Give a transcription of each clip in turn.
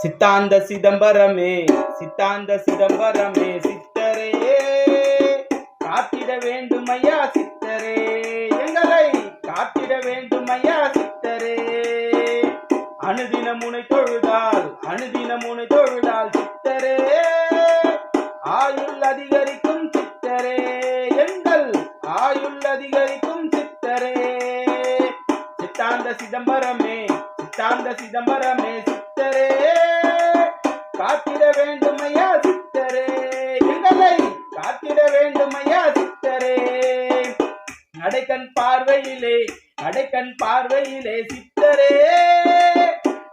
சித்தாந்த சிதம்பரமே சித்தாந்த சிதம்பரமே சித்தரே. காத்திட வேண்டும் ஐயா சித்தரே? எங்களை காத்திட வேண்டும் ஐயா சித்தரே? அணுதின முனை தொழுதால் அணுதின முனை தொழுதால் சித்தரே. ஆயுள் அதிகரிக்கும் சித்தரே. எங்கள் ஆயுள் அதிகரிக்கும் சித்தரே. சித்தாந்த சிதம்பரமே சித்தாந்த சிதம்பரமே சித்தரே. காத்திட வேண்டுமையா சித்தரே. எங்களை காத்திட வேண்டுமையா சித்தரே. நடைக்கண் பார்வையிலே நடைக்கண் பார்வையிலே சித்தரே.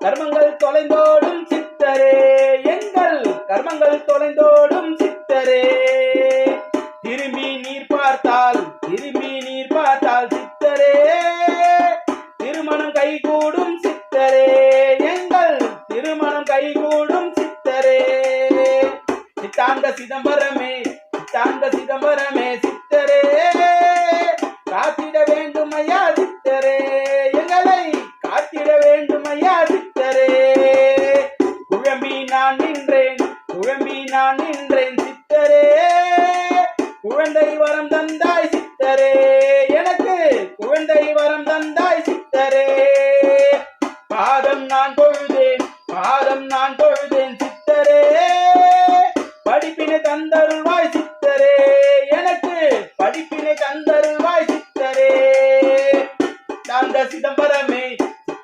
கர்மங்கள் தொலைந்தோடும் சித்தரே. எங்கள் கர்மங்கள் தொலைந்தோடும் சித்தரே. சிதம்பரமே சித்தாந்த சிதம்பரமே சித்தரே. காத்திட வேண்டும் ஐயா சித்தரே. எங்களை காத்திட வேண்டும் ஐயா சித்தரே. குழம்பி நான் நின்றேன் குழம்பி நான் நின்றேன் சித்தரே. குழந்தை வரம் தந்தாய் சித்தரே. தந்தருள்வாய் சித்தரே. எனக்கு படிப்பினை தந்தருள்வாய் சித்தரே. தாந்த சிதம்பரமே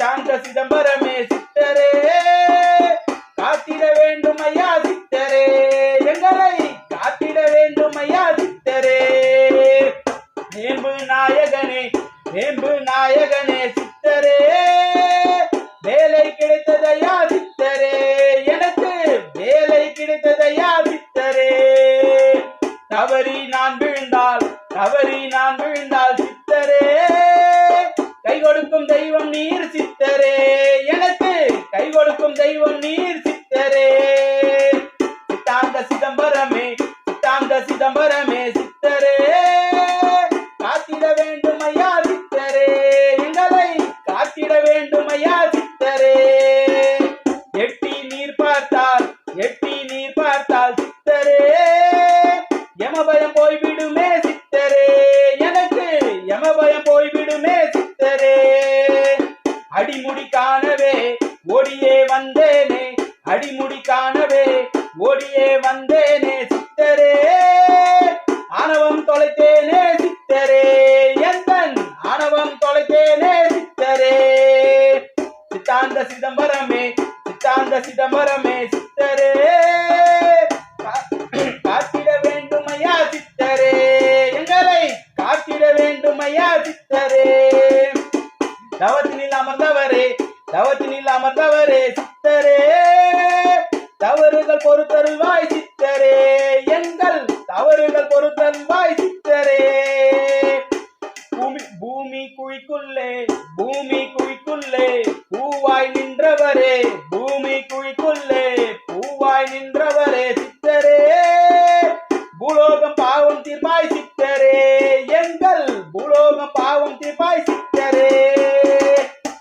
தாந்த சிதம்பரமே சித்தரே. காத்திட வேண்டும் ஐயா சித்தரே. எங்களை காத்திட வேண்டும் ஐயா சித்தரே. வேம்பு நாயகனே வேம்பு நாயகனே கொடுக்கும் தெய்வம் நீர் சித்தரே. எனக்கு கை கொடுக்கும் தெய்வம் நீர் சித்தரே. சித்தாந்த சிதம்பரமே சித்தாந்த சிதம்பரமே சித்தரே. காத்திட வேண்டும் ஐயா சித்தரே. எங்களை காத்திட வேண்டும் ஐயா சித்தரே. எட்டி நீர் பார்த்தால் எட்டி நீர் பார்த்தால் சித்தரே. யமபயம் போய்விடுமே சித்தரே. எனக்கு யமபயம் ஓடியே வந்தேனே சித்தரே. ஆணவம் தொலைத்தேனே சித்தரே. எந்தன் ஆணவம் தொலைத்தேனே சித்தரே. சித்தாந்த சிதம்பரமே சித்தாந்த சிதம்பரமே சித்தரே. காத்திட வேண்டுமையா சித்தரே. எங்களை காத்திட வேண்டுமையா சித்தரே. தவத்தினில் அமர்ந்தவரே தவத்தினில் அமர்ந்தவரே பொறுத்தருள்வாய் சித்தரே. எங்கள் தவறுகள் பொறுத்தருள்வாய் சித்தரே. பூமி பூமி குழிக்குள்ளே பூமி குழிக்குள்ளே பூவாய் நின்றவரே. பூமி குழிக்குள்ளே பூவாய் நின்றவரே சித்தரே. பூலோகம் பாவம் தீர்ப்பாய் சித்தரே. எங்கள் பூலோகம் பாவம் தீர்ப்பாய் சித்தரே.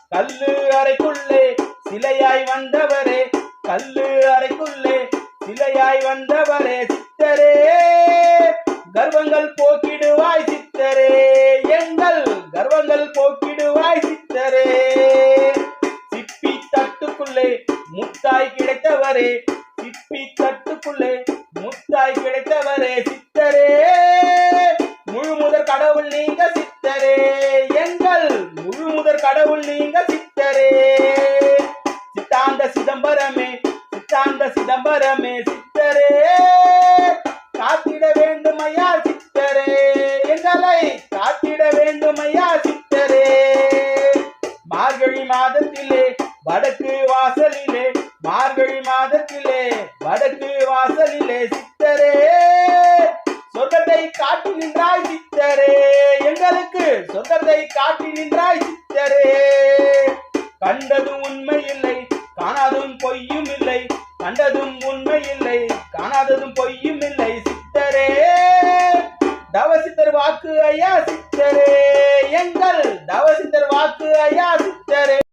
கல்லு அறைக்குள்ளே சிலையாய் வந்தவரே. கல்லு அறைக்குள்ளே சிலையாய் வந்தவரே சித்தரே. கர்வங்கள் போக்கிடுவாய் சித்தரே. எங்கள் கர்வங்கள் போக்கிடுவாய் சித்தரே. சிப்பி தட்டுக்குள்ளே முத்தாய் கிடைத்தவரே. சிப்பி தட்டுக்குள்ளே முத்தாய் கிடைத்தவரே சித்தரே. முழு முதற் கடவுள் நீங்க சித்தரே. எங்கள் முழு முதற் கடவுள் நீங்க சித்தரே. சித்தாந்த சிதம்பரமே சித்தாந்த சிதம்பரமே சித்தரே. காத்திட வேண்டுமையா சித்தரே. எங்களை காத்திட வேண்டுமையா சித்தரே. மார்கழி மாதத்திலே வடக்கு வாசலிலே மார்கழி மாதத்திலே வடக்கு வாசலிலே சித்தரே. சொர்க்கத்தை காட்டி நின்றாய் சித்தரே. எங்களுக்கு சொர்க்கத்தை காட்டி நின்றாய் சித்தரே. கண்டதும் உண்மை இல்லை காணாதும் பொய் கண்டதும் உண்மை இல்லை காணாததும் பொய்யும் இல்லை. சித்தரே தவசித்தர் வாக்கு ஐயா சித்தரே. எங்கள் தவசித்தர் வாக்கு ஐயா சித்தரே.